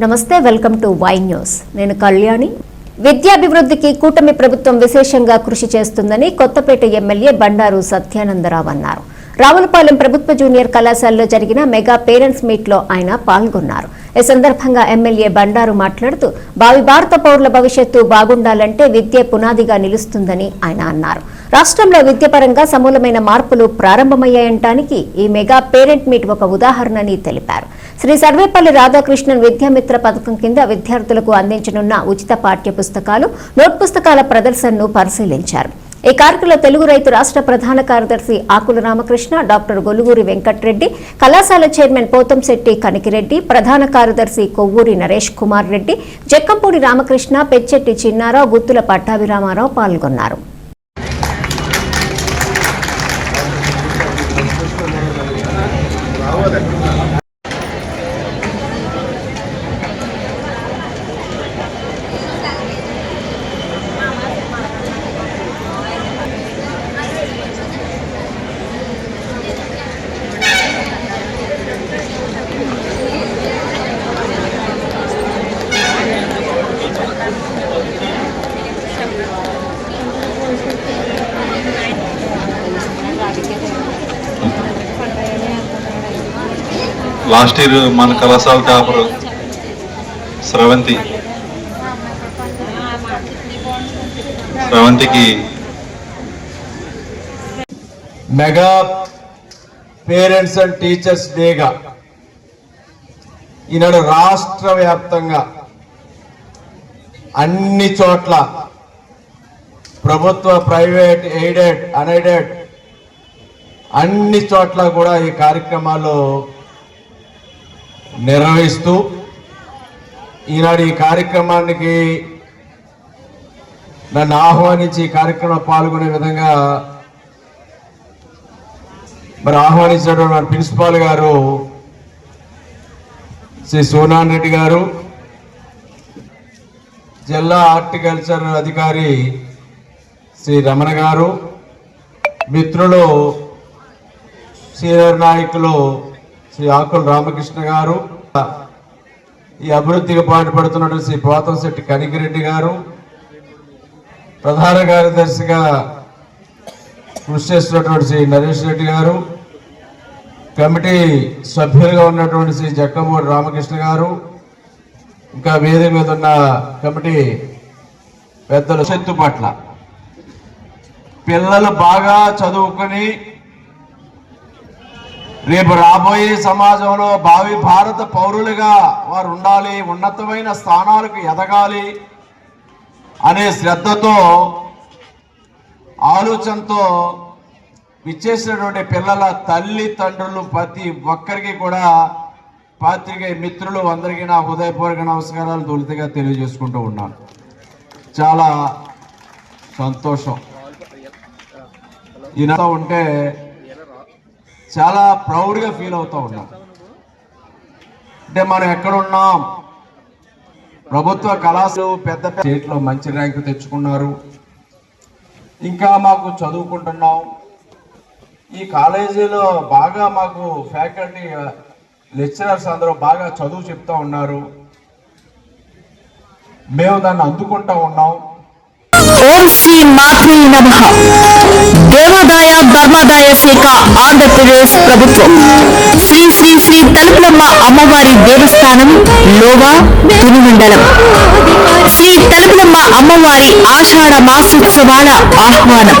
నమస్తే welcome to Y news. నేను కళ్యాణి. విద్యాభివృద్ధికి కూటమి ప్రభుత్వం విశేషంగా కృషి చేస్తుందని కొత్తపేట ఎమ్మెల్యే బండారు సత్యానందరావు అన్నారు. రావులపాలెం ప్రభుత్వ జూనియర్ కళాశాలలో జరిగిన మెగా పేరెంట్స్ మీట్లో ఆయన పాల్గొన్నారు. ఈ సందర్భంగా ఎమ్మెల్యే బండారు మాట్లాడుతూ భావి భారత పౌరుల భవిష్యత్తు బాగుండాలంటే విద్య పునాదిగా నిలుస్తుందని ఆయన అన్నారు. రాష్ట్రంలో విద్యపరంగా సమూలమైన మార్పులు ప్రారంభమయ్యాయంటానికి ఈ మెగా పేరెంట్ మీట్ ఒక ఉదాహరణని తెలిపారు. శ్రీ సర్వేపల్లి రాధాకృష్ణన్ విద్యామిత్ర పథకం కింద విద్యార్థులకు అందించనున్న ఉచిత పాఠ్య పుస్తకాలు నోట్ పుస్తకాల ప్రదర్శనను పరిశీలించారు. ఈ కార్యక్రమంలో తెలుగు రైతు రాష్ట్ర ప్రధాన కార్యదర్శి ఆకుల రామకృష్ణ డాక్టర్ గొలుగూరి వెంకట్రెడ్డి కళాశాల చైర్మన్ పోతంశెట్టి కనికిరెడ్డి ప్రధాన కార్యదర్శి కొవ్వూరి నరేష్ కుమార్ రెడ్డి జక్కంపూడి రామకృష్ణ పెచ్చెట్టి చిన్నారావు గుత్తుల పట్టాభిరామారావు పాల్గొన్నారు. లాస్ట్ ఇయర్ మన కళాశాల టాపర్ స్రవంతి. స్రవంతికి మెగా పేరెంట్స్ అండ్ టీచర్స్ డేగా. ఈనాడు రాష్ట్ర వ్యాప్తంగా అన్ని చోట్ల ప్రభుత్వ ప్రైవేట్ ఎయిడెడ్ అన్ఎయిడెడ్ అన్ని చోట్ల కూడా ఈ కార్యక్రమాలు నిర్వహిస్తూ ఈనాడు ఈ కార్యక్రమానికి నన్ను ఆహ్వానించి ఈ కార్యక్రమంలో పాల్గొనే విధంగా మరి ఆహ్వానించినటువంటి మన ప్రిన్సిపాల్ గారు శ్రీ సోనాన్ రెడ్డి గారు జిల్లా హార్టికల్చర్ అధికారి శ్రీ రమణ గారు మిత్రులు సీనియర్ నాయకులు శ్రీ ఆకుల రామకృష్ణ గారు ఈ అభివృద్ధికి పాటుపడుతున్నటువంటి శ్రీ పోతంశెట్టి కనికిరెడ్డి గారు ప్రధాన కార్యదర్శిగా కృషి చేస్తున్నటువంటి శ్రీ నరేష్ రెడ్డి గారు కమిటీ సభ్యులుగా ఉన్నటువంటి శ్రీ జక్కమూడి రామకృష్ణ గారు ఇంకా వేదిక మీద ఉన్న కమిటీ పెద్దలు చెత్తు పట్ల. పిల్లలు బాగా చదువుకొని రేపు రాబోయే సమాజంలో భావి భారత పౌరులుగా వారు ఉండాలి ఉన్నతమైన స్థానాలకు ఎదగాలి అనే శ్రద్ధతో ఆలోచనతో విచ్చేసినటువంటి పిల్లల తల్లిదండ్రులు ప్రతి ఒక్కరికి కూడా పాత్రికేయ మిత్రులు అందరికీ నా హృదయపూర్వక నమస్కారాలు తొలితగా తెలియజేసుకుంటూ ఉన్నాను. చాలా సంతోషం. ఇలా ఉంటే చాలా ప్రౌడ్గా ఫీల్ అవుతూ ఉన్నాం. అంటే మనం ఎక్కడున్నాం? ప్రభుత్వ కళాశాల పెద్ద స్టేట్లో మంచి ర్యాంకు తెచ్చుకున్నారు. ఇంకా మాకు చదువుకుంటున్నాం. ఈ కాలేజీలో బాగా మాకు ఫ్యాకల్టీ లెక్చరర్స్ అందరూ బాగా చదువు చెప్తూ ఉన్నారు. మేము దాన్ని అందుకుంటా ఉన్నాం. ఓం శ్రీ మాతృ నమ. దేవాదాయ ధర్మాదాయ శాఖ ఆంధ్రప్రదేశ్ ప్రభుత్వం. శ్రీ శ్రీ శ్రీ తలుపులమ్మ అమ్మవారి దేవస్థానం లోవా తిరుమండలం. శ్రీ తలుపులమ్మ అమ్మవారి ఆషాఢ మాసోత్సవాల ఆహ్వానం.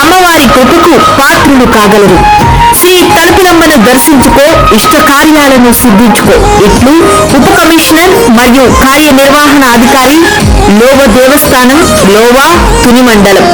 అమ్మవారి కృపకు పాత్రులు కాగలరు. శ్రీ తలుపులమ్మను దర్శించుకో ఇష్ట కార్యాలను సిద్ధించుకో. ఇట్లు ఉప కమిషనర్ మరియు కార్యనిర్వహణ అధికారి లోవ దేవస్థానం లోవా తుని మండలం